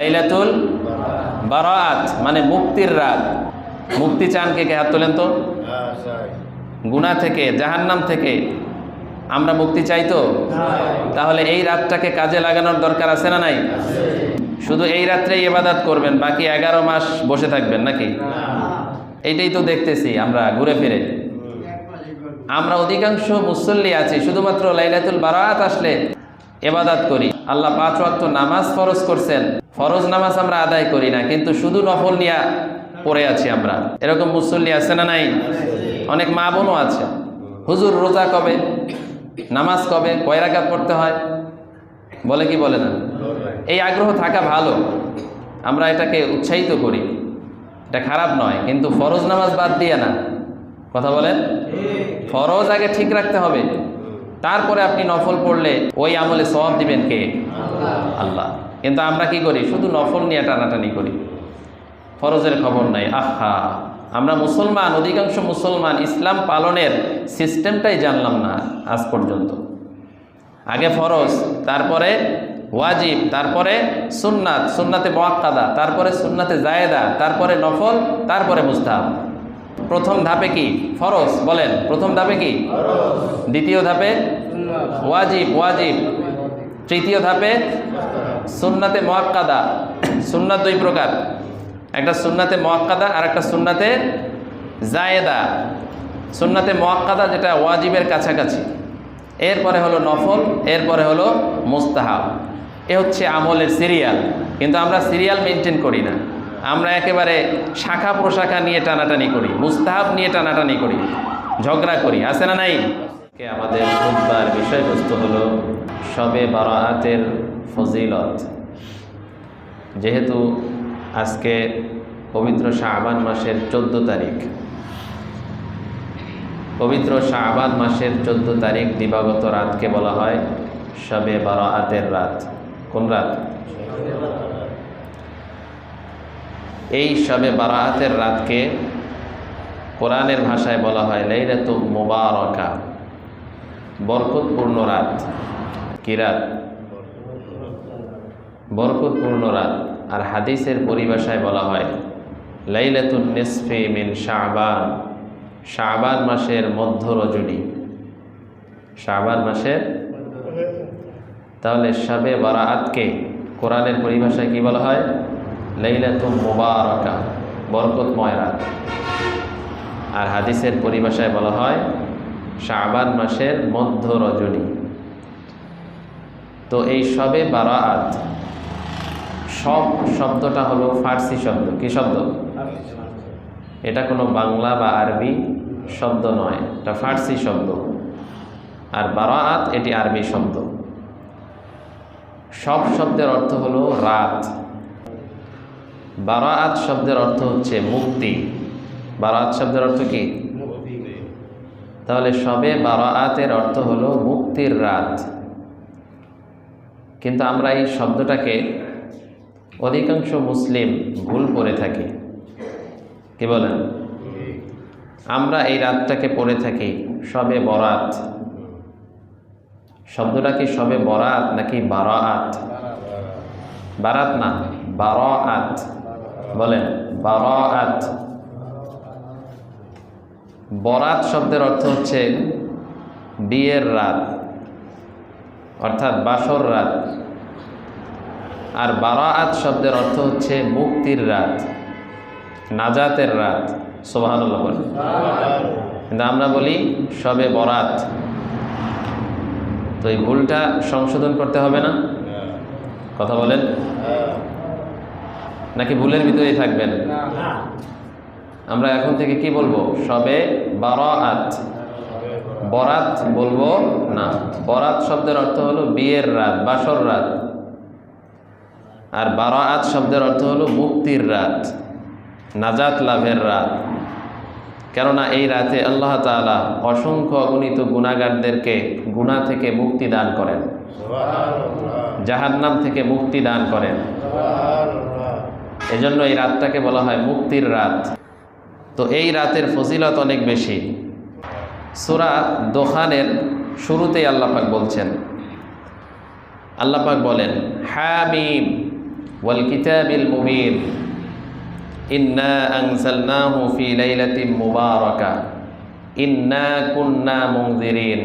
লাইলাতুল বারাত মানে মুক্তির রাত। মুক্তি চান কে কে? হাত তোলেন তো। গুনাহ থেকে, জাহান্নাম থেকে। আমরা মুক্তি চাই তো? তাহলে এই রাতটাকে কাজে লাগানোর দরকার আছে না নাই? শুধু এই রাত্রেই ইবাদত করবেন, বাকি এগারো মাস বসে থাকবেন নাকি? এইটাই তো দেখতেছি আমরা ঘুরে ফিরে। আমরা অধিকাংশ মুসল্লি আছি, শুধুমাত্র লাইলাতুল বারাত আসলে এবাদাত করি। আল্লাহ পাঁচ ওয়াক্ত নামাজ ফরজ করছেন। ফরজ নামাজ আমরা আদায় করি না, কিন্তু শুধু নফল নিয়া পড়ে আছি আমরা। এরকম মুসল্লি আছে না নাই? অনেক মা বোনও আছে। হুজুর রোজা কবে? নামাজ কবে? কয় রাকাত পড়তে হয়? বলে কি বলে না? এই আগ্রহ থাকা ভালো। আমরা এটাকে উৎসাহিত করি। এটা খারাপ নয়, কিন্তু ফরজ নামাজ বাদ দিয়ে না। কথা বলেন? ফরজ আগে ঠিক রাখতে হবে। তারপরে আপনি নফল পড়লে ওই আমলে সওয়াব দিবেন কে? আল্লাহ। কিন্তু আমরা কি করি? শুধু নফল নিয়ে টানাটানি করি। ফরজের খবর নাই। আহা! আমরা মুসলমান, অধিকাংশ মুসলমান ইসলাম পালনের সিস্টেমটাই জানলাম না আজ পর্যন্ত। আগে ফরজ, তারপরে ওয়াজিব, তারপরে সুন্নাত, সুন্নাতে মোয়াক্কাদা তারপরে সুন্নাতে জায়েদা, তারপরে নফল, তারপরে মুস্তাহাব। প্রথম ধাপে কি? ফরজ, বলেন। প্রথম ধাপে কি? দ্বিতীয় ধাপে ওয়াজিব ওয়াজিব। তৃতীয় ধাপে সুন্নাতে মোয়াক্কাদা সুন্নাত দুই প্রকার। একটা সুন্নাতে মোয়াক্কাদা আর একটা সুন্নাতে জায়েদা সুন্নাতে মোয়াক্কাদা যেটা ওয়াজিবের কাছাকাছি। এরপরে হলো নফল, এরপরে হলো মুস্তাহাব। এ হচ্ছে আমলের সিরিয়াল। কিন্তু আমরা সিরিয়াল মেনটেন করি না। আমরা একেবারে শাখা প্রশাখা নিয়ে টানাটানি করি, মুস্তাহাব নিয়ে টানাটানি করি, ঝগড়া করি, আছে না নাই? আমাদের খুববার বিষয়বস্তু হলো সবে বারাতের ফজিলত। যেহেতু আজকে পবিত্র শাহবান মাসের চোদ্দ তারিখ, পবিত্র শাহবান মাসের চোদ্দ তারিখ দিবাগত রাতকে বলা হয় সবে বারাতের রাত। কোন রাত? এই সবে বারাতের রাতকে কোরআনের ভাষায় বলা হয় লাইলাতু মুবারকা, বরকতপূর্ণ রাত। কি রাত? বরকতপূর্ণ রাত। আর হাদিসের পরিভাষায় বলা হয় লাইলাতুন নিসফি মিন শাহবান শাহবান মাসের মধ্য রজনী। শাহবান মাসের তাহলে সবে বারাতকে কোরআনের পরিভাষায় কি বলা হয়? লাইলাতুম মুবারকা, বরকতময় রাত। আর হাদিসের পরিভাষায় বলা হয় শাহবান মাসের মধ্য রজনী তো এই সবে বারাত সব শব্দটা হলো ফার্সি শব্দ। কি শব্দ? এটা কোনো বাংলা বা আরবি শব্দ নয়, এটা ফার্সি শব্দ। আর বারাত এটি আরবি শব্দ। সব শব্দের অর্থ হলো রাত। বারাত শব্দের অর্থ হচ্ছে মুক্তি। বারাত শব্দের অর্থ কি? তাহলে সবে বারাতের অর্থ হলো মুক্তির রাত। কিন্তু আমরা এই শব্দটাকে অধিকাংশ মুসলিম ভুল করে থাকি। কি বলেন? আমরা এই রাতটাকে পড়ে থাকি সবে বরাত। শব্দটা কি সবে বরাত নাকি বারাত? বারাত না, বারাত। বলেন বারাত বরাত শব্দের অর্থ হচ্ছে বিয়ের রাত অর্থাৎ বাসর রাত। আর বারাত শব্দের অর্থ হচ্ছে মুক্তির রাত নাজাতের রাত। সোভানুল্লাহ বলে কিন্তু আমরা বলি সবে বরাত। তো এই ভুলটা সংশোধন করতে হবে না। কথা বলেন। নাকি ভুলের ভিতরেই থাকবেন? আমরা এখন থেকে কি বলব? সবে বারাত। বরাত বলব না। বরাত শব্দের অর্থ হলো বিয়ের রাত বাসর রাত। আর বারাত শব্দের অর্থ হলো মুক্তির রাত নাজাত লাভের রাত। কেননা এই রাতে আল্লাহ তাআলা অসংখ্য অগণিত গুণাগারদেরকে গুণা থেকে মুক্তি দান করেন। জাহান্নাম থেকে মুক্তি দান করেন। এজন্য এই রাতটাকে বলা হয় মুক্তির রাত। তো এই রাতের ফজিলত অনেক বেশি। সুরা দোখানের শুরুতেই আল্লাপাক বলছেন আল্লাপাক বলেন হ্যামিম ওয়াল কিতাবিল মুবিন, ইন্না আনজালনাহু ফি লাইলাতিন মুবারাকা, ইন্না কুন্না মুনজিরিন,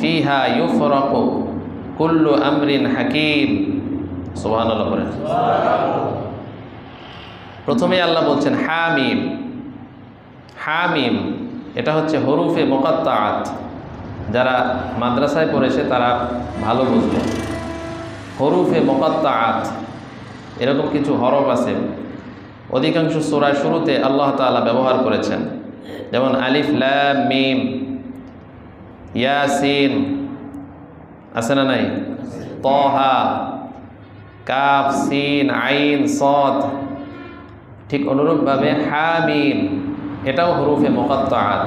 ফিহা ইউফরাকু কুল্লু আমরিন হাকিম। সুবহানাল্লাহ বলেন। প্রথমে আল্লাহ বলছেন হামিম হামিম এটা হচ্ছে হরুফে মোকাত্তাআত যারা মাদ্রাসায় পড়েছে তারা ভালো বুঝবে। হরুফে মোকাত্তাআত এরকম কিছু হরফ আছে। অধিকাংশ সোরায় শুরুতে আল্লাহ তাআলা ব্যবহার করেছেন। যেমন আলিফ লাম মিম ইয়াসিন আছে না নাই? তহা কাফ সিন আইন সদ ঠিক অনুরূপভাবে হামিম, এটাও হরুফে মোকাত্তাআত।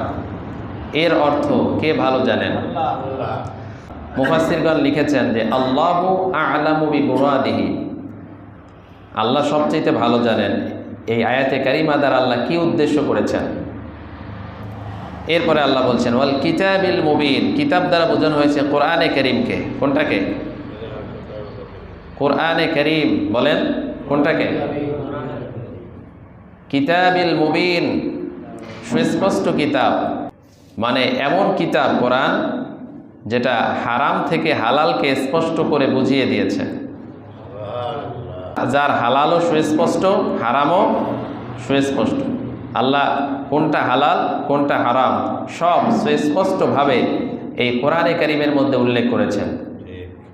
এর অর্থ কে ভালো জানেন? মুফাসিরগণ লিখেছেন যে, আল্লাহু আলামু বি মুরাদিহি আল্লাহ সবচেয়ে ভালো জানেন এই আয়াতে কারিমা দ্বারা আল্লাহ কি উদ্দেশ্য করেছেন। এরপরে আল্লাহ বলছেন, ওয়াল কিতাবিল মুবিন। কিতাব দ্বারা বোঝানো হয়েছে কোরআনে করিমকে। কোনটাকে? কোরআনে করিম বলেন, কোনটাকে? কিতাবিল মুবিন, সুস্পষ্ট কিতাব। মানে এমন কিতাব কোরআন যেটা হারাম থেকে হালালকে স্পষ্ট করে বুঝিয়ে দিয়েছে। যার হালালও সুস্পষ্ট, হারামও সুস্পষ্ট। আল্লাহ কোনটা হালাল, কোনটা হারাম, সব সুস্পষ্টভাবে এই কোরআনে কারিমের মধ্যে উল্লেখ করেছেন।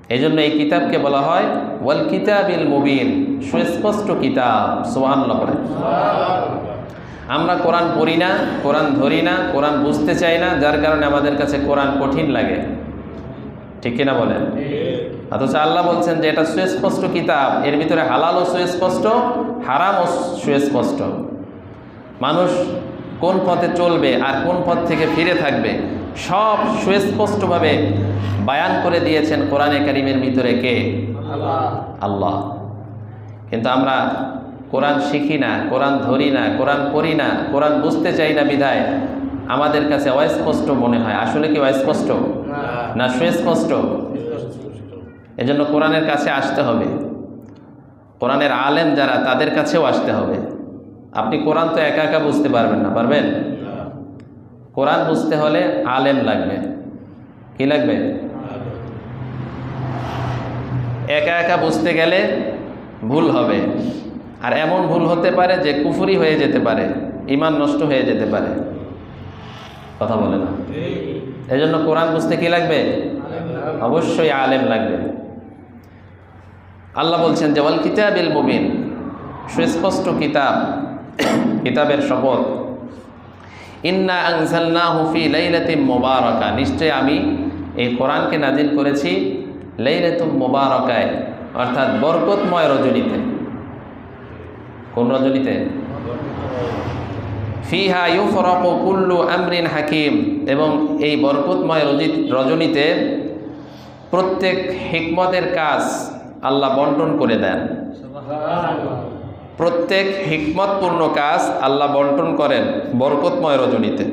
এই জন্য এই কিতাবকে বলা হয় ওয়াল কিতাবিল মুবিন, সুস্পষ্ট কিতাব। সোহান্লা করে আমরা কোরআন পড়ি না, কোরআন ধরি না, কোরআন বুঝতে চাই না, যার কারণে আমাদের কাছে কোরআন কঠিন লাগে। ঠিক কিনা বলেন? অথচ আল্লাহ বলছেন যে এটা সুস্পষ্ট কিতাব, এর ভিতরে হালালও সুস্পষ্ট, হারামও সুস্পষ্ট। মানুষ কোন পথে চলবে আর কোন পথ থেকে ফিরে থাকবে সব সুস্পষ্টভাবে বায়ান করে দিয়েছেন কোরআনে কারিমের ভিতরে কে? আল্লাহ। কিন্তু আমরা কোরআন শিখি না কোরআন ধরি না কোরআন পড়ি না কোরআন বুঝতে চাই না বিধায় আমাদের কাছে অস্পষ্ট মনে হয়। আসলে কি অস্পষ্ট? না। সুস্পষ্ট? এজন্য কোরআনের কাছে আসতে হবে। কোরআনের আলেম যারা তাদের কাছেও আসতে হবে। আপনি কোরআন তো একা একা বুঝতে পারবেন না পারবেন? কোরআন বুঝতে হলে আলেম লাগবে। কি লাগবে? একা একা বুঝতে গেলে ভুল হবে। আর এমন ভুল হতে পারে যে কুফুরি হয়ে যেতে পারে ইমান নষ্ট হয়ে যেতে পারে। কথা বলে না। এই জন্য কোরআন বুঝতে কি লাগবে? অবশ্যই আলেম লাগবে। আল্লাহ বলছেন যে, ওয়াল কিতাবিল মুবিন সুস্পষ্ট কিতাব, কিতাবের শপথ। ইন্না আনজালনা হুফি লাইলাতিম মোবারকা। নিশ্চয় আমি এই কোরআনকে নাজিল করেছি লাইলাতুম মোবারকায় অর্থাৎ বরকতময় রজনীতে। কোন রজনীতে? ফিহা ইউফরকু কুল্লু আমরিন হাকিম। এবং এই বরকতময় রজি- রজনীতে প্রত্যেক হিকমতের কাজ আল্লাহ বন্টন করে দেন। প্রত্যেক হিকমতপূর্ণ কাজ আল্লাহ বন্টন করেন বরকতময় রজনীতে।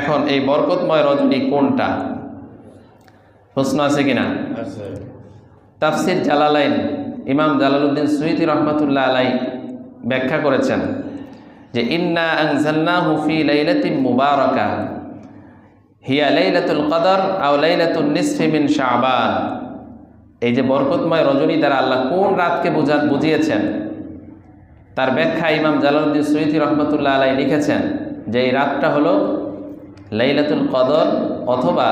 এখন এই বরকতময় রজনী কোনটা? প্রশ্ন আছে কিনা? তাফসির জালালাইন ইমাম জালালউদ্দিন সুইতি রহমতুল্লাহ আলাই ব্যাখ্যা করেছেন যে ইন্না আনজালনাহু ফি লাইলাতিন মুবারকা। হিয়া লাইলাতুল কদর আও লাইলাতুন নিসফি মিন শাবান। এই যে বরকতময় রজনী দ্বারা আল্লাহ কোন রাতকে বুঝা বুঝিয়েছেন? তার ব্যাখ্যা ইমাম জালালউদ্দিন সৈয়দি রহমতুল্লাহ আলাই লিখেছেন যে এই রাতটা হলো লাইলাতুল কদর অথবা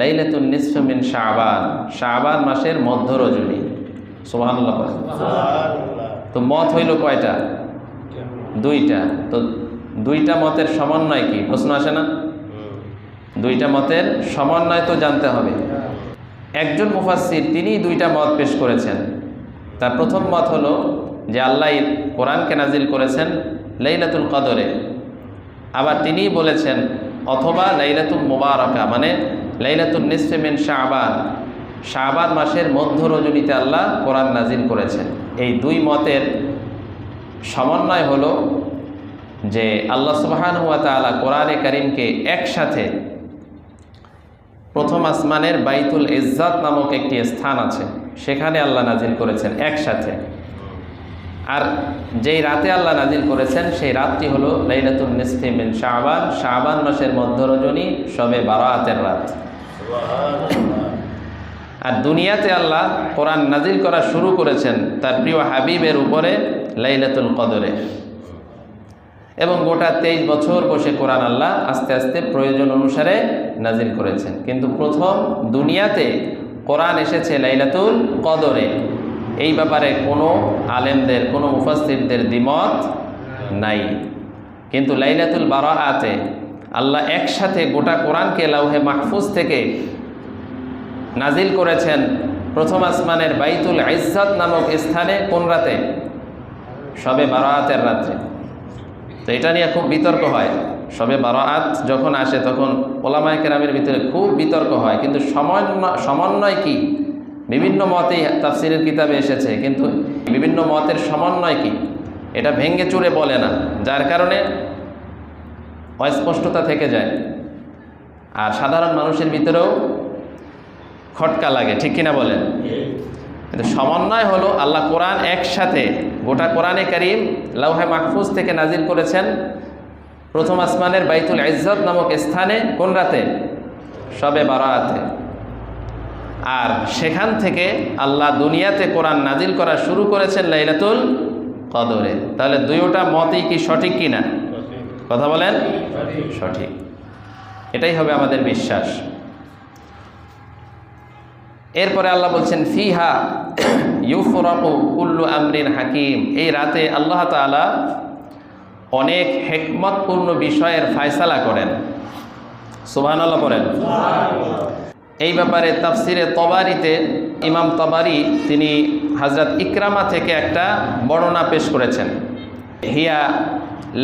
লাইলাতুল নিসফমিন শাহবান শাহবান মাসের মধ্য রজনী। সোহানুল্লাহ তো মত হইল কয়টা? দুইটা। তো দুইটা মতের সমন্বয় কি? প্রশ্ন আসে না? দুইটা মতের সমন্বয় তো জানতে হবে। একজন মুফাসসির তিনি দুইটা মত পেশ করেছেন। তার প্রথম মত হলো যে আল্লাহ কোরআনকে নাজিল করেছেন লাইলাতুল কদরে। আবার তিনিই বলেছেন, অথবা লাইলাতুল মুবারকা মানে লাইলাতুল নিসফে মিন শাহবান শাহবান মাসের মধ্য রজনীতে আল্লাহ কোরআন নাজিল করেছেন। এই দুই মতের সমন্বয় হলো যে আল্লাহ সুবহান হুয়া তাআলা কোরআনে কারিমকে একসাথে প্রথম আসমানের বাইতুল ইজ্জাত নামক একটি স্থান আছে, সেখানে আল্লাহ নাজিল করেছেন একসাথে। আর যেই রাতে আল্লাহ নাজিল করেছেন, সেই রাতটি হলো লাইলাতুল নিসফি শাহবান শাবান। মাসের মধ্য রজনী সবে বারাতের রাত। আর দুনিয়াতে আল্লাহ কোরআন নাজিল করা শুরু করেছেন তার প্রিয় হাবিবের উপরে লাইলাতুল কদরে। এবং গোটা তেইশ বছর বসে কোরআন আল্লাহ আস্তে আস্তে প্রয়োজন অনুসারে নাজিল করেছেন। কিন্তু প্রথম দুনিয়াতে কোরআন এসেছে লাইলাতুল কদরে। এই ব্যাপারে কোনো আলেমদের, কোনো মুফাসিরদের দ্বিমত নাই। কিন্তু লাইলাতুল বারাআতে আল্লাহ একসাথে গোটা কোরআনকে লাউহে মাহফুজ থেকে নাজিল করেছেন প্রথম আসমানের বাইতুল ইজ্জত নামক স্থানে কোন রাতে? সবে বারাতের রাত্রে। তো এটা নিয়ে খুব বিতর্ক হয়। সবে বারাত যখন আসে তখন ওলামায় কেরামের ভিতরে খুব বিতর্ক হয়। কিন্তু সমন্বয় সমন্বয় কি? বিভিন্ন মতেই তাফসিরের কিতাবে এসেছে, কিন্তু বিভিন্ন মতের সমন্বয় কি? এটা ভেঙ্গে চুরে বলে না, যার কারণে অস্পষ্টতা থেকে যায়। আর সাধারণ মানুষের ভিতরেও খটকা লাগে, ঠিক কিনা বলেন? কিন্তু সমন্বয় হলো আল্লাহ কোরআন একসাথে, গোটা কোরআনে করিম লাউহে মাহফুজ থেকে নাজিল করেছেন প্রথম আসমানের বাইতুল ইজ্জত নামক স্থানে কোন রাতে? সবে বারাতে। আর সেখান থেকে আল্লাহ দুনিয়াতে কোরআন নাজিল করা শুরু করেছেন লাইলাতুল কদরে। তাহলে দুইটা মতই কি সঠিক কি না কথা বলেন? সঠিক। এটাই হবে আমাদের বিশ্বাস। এরপরে আল্লাহ বলছেন, ফিহা ইউফরাকু কুল্লু আমরিন হাকিম। এই রাতে আল্লাহ তাআলা অনেক হেকমতপূর্ণ বিষয়ের ফায়সালা করেন। আল্লাহ করেন এই ব্যাপারে তাফসিরে তবারিতে ইমাম তবারি তিনি হজরত ইকরামা থেকে একটা বর্ণনা পেশ করেছেন। হিয়া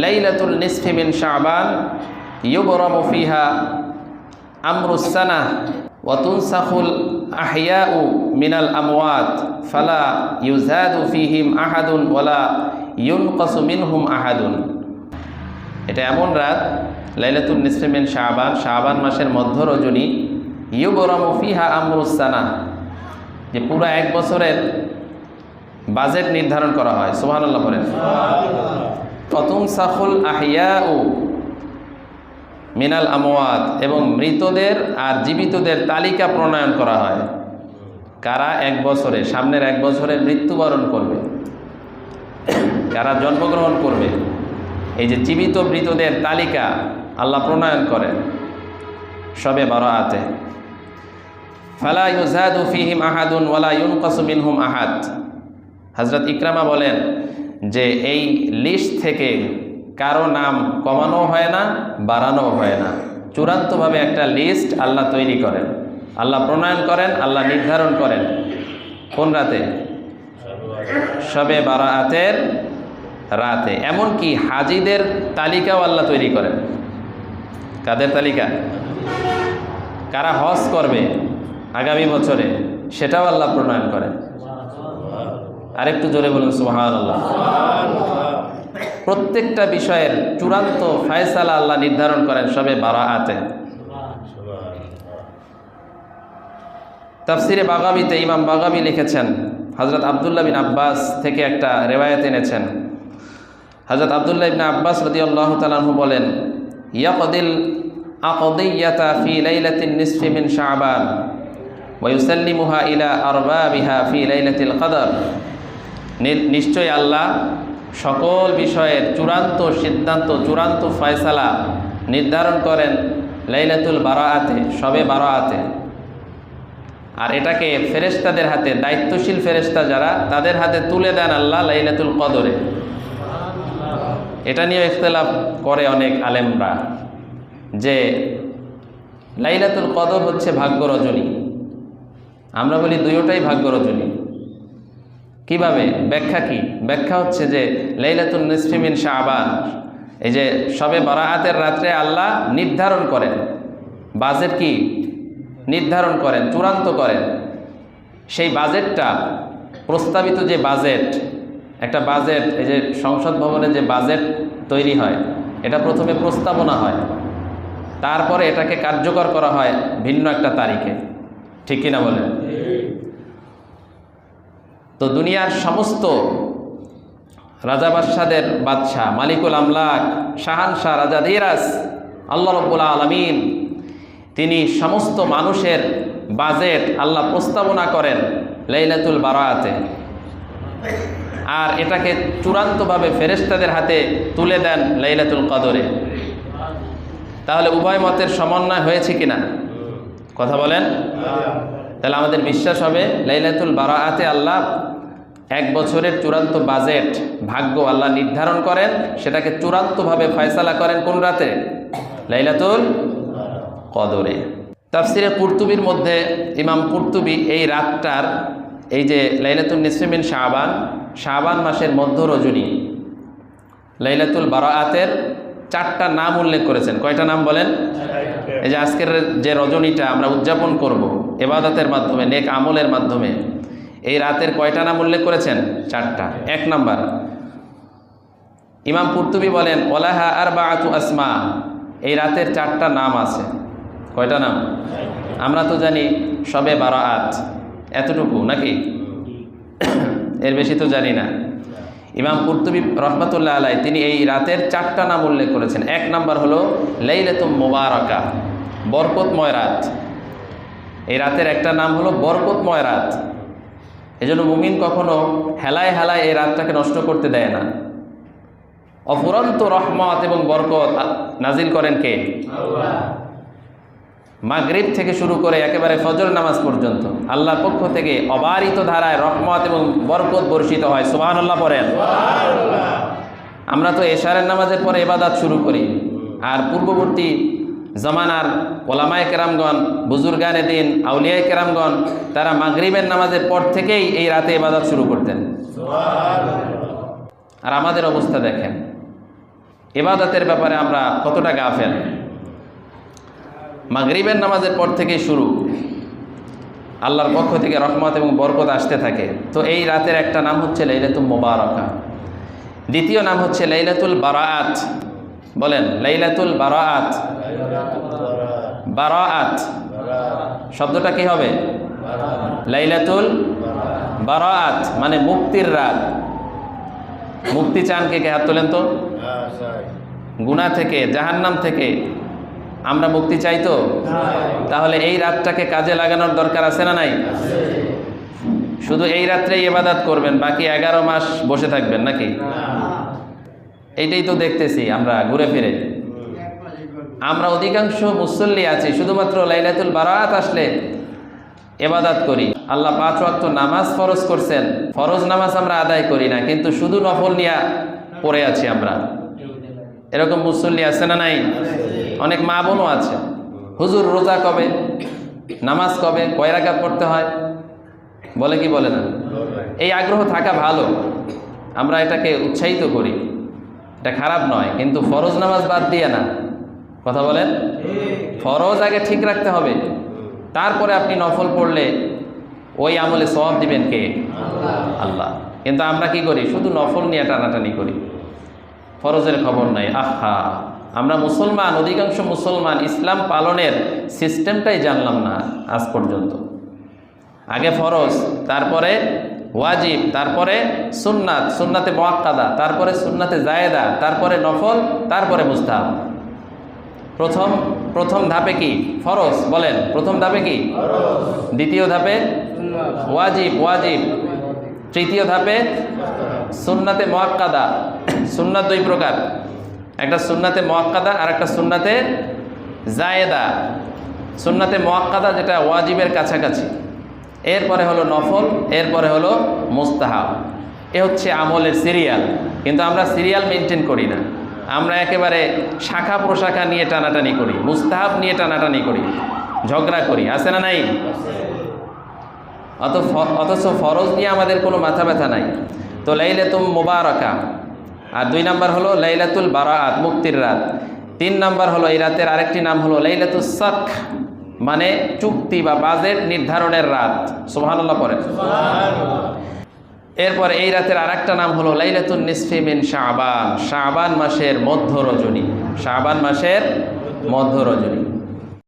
লাইলাতুল নিসফি মিন শাবান ইউবরামু ফিহা আমরুসানা ওয়াতুনসাখুল আহিয়াউ মিনাল আমওয়াত ফালা ইউজাদু ফিহিম আহাদুন ওয়ালা ইউনকাসু মিনহুম আহাদুন। এটা এমন রাত, লাইলাতুল নিসফিমিন শাহবান শাহবান মাসের মধ্য রজনী ইউবরমু ফিহা আমরুসানা যে পুরো এক বছরের বাজেট নির্ধারণ করা হয়। সুবহানাল্লাহ বলেন সাখুল আহিয়াউ মিনাল আমওয়াত, এবং মৃতদের আর জীবিতদের তালিকা প্রণয়ন করা হয়। কারা এক বছরে, সামনের এক বছরে মৃত্যুবরণ করবে? কারা জন্মগ্রহণ করবে? এই যে জীবিত মৃতদের তালিকা আল্লাহ প্রণয়ন করেন সবে বারাতে ফালা ইউজাদু ফিহিম আহাদুন ওয়ালা ইউনকাসু মিনহুম আহাদ। হজরত ইকরামা বলেন যে, এই লিস্ট থেকে কারও নাম কমানো হয় না, বাড়ানো হয় না। চূড়ান্তভাবে একটা লিস্ট আল্লাহ তৈরি করেন। আল্লাহ প্রণয়ন করেন, আল্লাহ নির্ধারণ করেন। কোন রাতে? সবে বারাতের রাতে। এমনকি হাজিদের তালিকাও আল্লাহ তৈরি করেন। কাদের তালিকা? কারা হজ করবে? আগামী বছরে সেটাও আল্লাহ প্রণয়ন করেন। আরেকটু জোরে বলুন সুহান আল্লাহ প্রত্যেকটা বিষয়ের চূড়ান্ত ফায়সালা আল্লাহ নির্ধারণ করেন সবে বারাআতে। তাফসিরে বাগাবিতে ইমাম বাগাবি লিখেছেন হজরত আবদুল্লাহ বিন আব্বাস থেকে একটা রেওয়ায়ত এনেছেন। হজরত আবদুল্লাহ ইবিন আব্বাস রদি আল্লাহ তালাহু বলেন, ইয়াকদিল আকদিয়াতা ফি লাইলাতিন নিসফি মিন শাবান। ওয়ুসাল্লিমুহা ইলা আরবাবিহা ফি লাইলাতিল কদর। নিশ্চয় আল্লাহ সকল বিষয়ের চূড়ান্ত সিদ্ধান্ত, চূড়ান্ত ফয়সালা নির্ধারণ করেন লাইলাতুল বারাআতে, সবে বারাআতে। আর এটাকে ফেরেশতাদের হাতে, দায়িত্বশীল ফেরেশতা যারা, তাদের হাতে তুলে দেন আল্লাহ লাইলাতুল কদরে। এটা নিয়ে ইখতলাফ করে অনেক আলেমরা যে লাইলাতুল কদর হচ্ছে ভাগ্য রজনী। আমরা বলি দুইটাই ভাগ্য রজনী। কীভাবে? ব্যাখ্যা কি? ব্যাখ্যা হচ্ছে যে লাইলাতুল নিসফিমিন শাহবান এই যে সবে বারাহাতের রাত্রে আল্লাহ নির্ধারণ করেন। বাজেট কি? নির্ধারণ করেন, চূড়ান্ত করেন। সেই বাজেটটা প্রস্তাবিত যে বাজেট, একটা বাজেট, এই যে সংসদ ভবনে যে বাজেট তৈরি হয়, এটা প্রথমে প্রস্তাবনা হয়। তারপরে এটাকে কার্যকর করা হয় ভিন্ন একটা তারিখে। ঠিক কিনা বলেন? তো দুনিয়ার সমস্ত রাজা বাদশাদের বাদশাহ, মালিকুল আমলাক, শাহানশাহ, রাজা দিরাজ আল্লাহ রব্বুল আলমিন, তিনি সমস্ত মানুষের বাজেট আল্লাহ প্রস্তাবনা করেন লাইলাতুল বারাতে। আর এটাকে চূড়ান্তভাবে ফেরেস্তাদের হাতে তুলে দেন লাইলাতুল কদরে। তাহলে উভয় মতের সমন্বয় হয়েছে কিনা? কথা বলেন? তাহলে আমাদের বিশ্বাস হবে, লাইলাতুল বারাআতে আল্লাহ এক বছরের চূড়ান্ত বাজেট, ভাগ্য আল্লাহ নির্ধারণ করেন, সেটাকে চূড়ান্তভাবে ফয়সালা করেন কোন রাতে? লাইলাতুল কদরে। তাফসিরে কুর্তুবির মধ্যে ইমাম কুর্তুবি এই রাতটার, এই যে লাইলাতুল নিসমিন শাহবান শাহবান মাসের মধ্য রজনী, লাইলাতুল বারাআতের চারটা নাম উল্লেখ করেছেন। কয়টা নাম বলেন? এই যে আজকের যে রজনীটা আমরা উদযাপন করব, এবাদতের মাধ্যমে, নেক আমলের মাধ্যমে, এই রাতের কয়টা নাম উল্লেখ করেছেন? চারটা। এক নাম্বার, ইমাম কুর্তুবি বলেন ওলাহা আর বা আতু আসমা। এই রাতের চারটা নাম আছে। কয়টা নাম? আমরা তো জানি সবে বারাআত। এতটুকু নাকি? এর বেশি তো জানি না। ইমাম কুর্তুবি রহমতুল্লাহ আলাই তিনি এই রাতের চারটা নাম উল্লেখ করেছেন। এক নাম্বার হলো লাইলাতুম মোবারকা, বরকতময় রাত। এই রাতের একটা নাম হলো বরকতময় রাত। এই জন্য মুমিন কখনো হেলায় হেলায় এই রাতটাকে নষ্ট করতে দেয় না। অফুরন্ত রহমত এবং বরকত নাজিল করেন কে? মাগরিব থেকে শুরু করে একেবারে ফজর নামাজ পর্যন্ত আল্লাহর পক্ষ থেকে অবারিত ধারায় রহমত এবং বরকত বর্ষিত হয়। সুবাহান আল্লাহ পড়েন আমরা তো এশারের নামাজের পরে এবাদাত শুরু করি। আর পূর্ববর্তী জমানার ওলামায় কেরামগণ বুজুর্গানে দিন আউলিয়ায় কেরামগণ তারা মাগরিবের নামাজের পর থেকেই এই রাতে এবাদত শুরু করতেন। আর আমাদের অবস্থা দেখেন এবাদতের ব্যাপারে আমরা কতটা গাফেল। মাগরিবের নামাজের পর থেকেই শুরু। আল্লাহর পক্ষ থেকে রহমত এবং বরকত আসতে থাকে। তো এই রাতের একটা নাম হচ্ছে লাইলাতুল মোবারকা দ্বিতীয় নাম হচ্ছে লাইলাতুল বারাআত। বলেন লাইলাতুল বারাআত। বারাআত। শব্দটা কি হবে? লাইলাতুল বারাআত মানে মুক্তির রাত। মুক্তি চান কে কে? হাত তোলেন তো। গুনাহ থেকে জাহান্নাম থেকে। আমরা মুক্তি চাই তো? তাহলে এই রাতটাকে কাজে লাগানোর দরকার আছে না নাই? শুধু এই রাত্রেই ইবাদত করবেন, বাকি এগারো মাস বসে থাকবেন নাকি? এইটাই তো দেখতেছি আমরা ঘুরে ফিরে। আমরা অধিকাংশ মুসল্লি আছি, শুধুমাত্র লাইলাতুল বারাত আসলে এবাদাত করি। আল্লাহ পাঁচ ওয়াক্ত নামাজ ফরজ করছেন, ফরজ নামাজ আমরা আদায় করি না, কিন্তু শুধু নফল নিয়ে পড়ে আছি আমরা। এরকম মুসল্লি আছে না নাই? অনেক মা বোনও আছে। হুজুর রোজা কবে? নামাজ কবে? কয় পড়তে হয়? বলে কি বলে না? এই আগ্রহ থাকা ভালো। আমরা এটাকে উৎসাহিত করি। এটা খারাপ নয়, কিন্তু ফরজ নামাজ বাদ দিয়ে না। কথা বলেন? ফরজ আগে ঠিক রাখতে হবে। তারপরে আপনি নফল পড়লে ওই আমলে সব দিবেন কে? আল্লাহ। কিন্তু আমরা কি করি? শুধু নফল নিয়ে টানাটানি করি। ফরজের খবর নাই। আহা! আমরা মুসলমান, অধিকাংশ মুসলমান ইসলাম পালনের সিস্টেমটাই জানলাম না আজ পর্যন্ত। আগে ফরজ, তারপরে ওয়াজিব, তারপরে সুন্নাত, সুন্নাতে মোয়াক্কাদা তারপরে সুন্নাতে জায়েদা তারপরে নফল, তারপরে মুস্তাহাব। প্রথম প্রথম ধাপে কি? ফরজ, বলেন, প্রথম ধাপে কি? দ্বিতীয় ধাপে ওয়াজিব ওয়াজিব। তৃতীয় ধাপে সুন্নাতে মোয়াক্কাদা সুন্নাত দুই প্রকার। একটা সুন্নাতে মোয়াক্কাদা আর একটা সুন্নাতে জায়েদা সুন্নাতে মোয়াক্কাদা যেটা ওয়াজিবের কাছাকাছি। এরপরে হলো নফল, এরপরে হলো মুস্তাহাব। এ হচ্ছে আমলের সিরিয়াল। কিন্তু আমরা সিরিয়াল মেনটেন করি না। আমরা একেবারে শাখা প্রশাখা নিয়ে টানাটানি করি, মুস্তাহাব নিয়ে টানাটানি করি, ঝগড়া করি। আছে না নাই? অত অথচ ফরজ নিয়ে আমাদের কোনো মাথা ব্যথা নাই। তো লাইলে তুম মোবারকা। আর দুই নাম্বার হলো লাইলাতুল বারাআত, মুক্তির রাত। তিন নাম্বার হলো এই রাতের আরেকটি নাম হলো লাইলাতুল সাক মানে চুক্তি বা বাজেট নির্ধারণের রাত। সুবহানাল্লাহ পরে এরপর এই রাতের আরেকটা নাম হলো লাইলাতুল নিসফি মিন শাবান। শাবান মাসের মধ্য রজনী শাবান মাসের মধ্য রজনী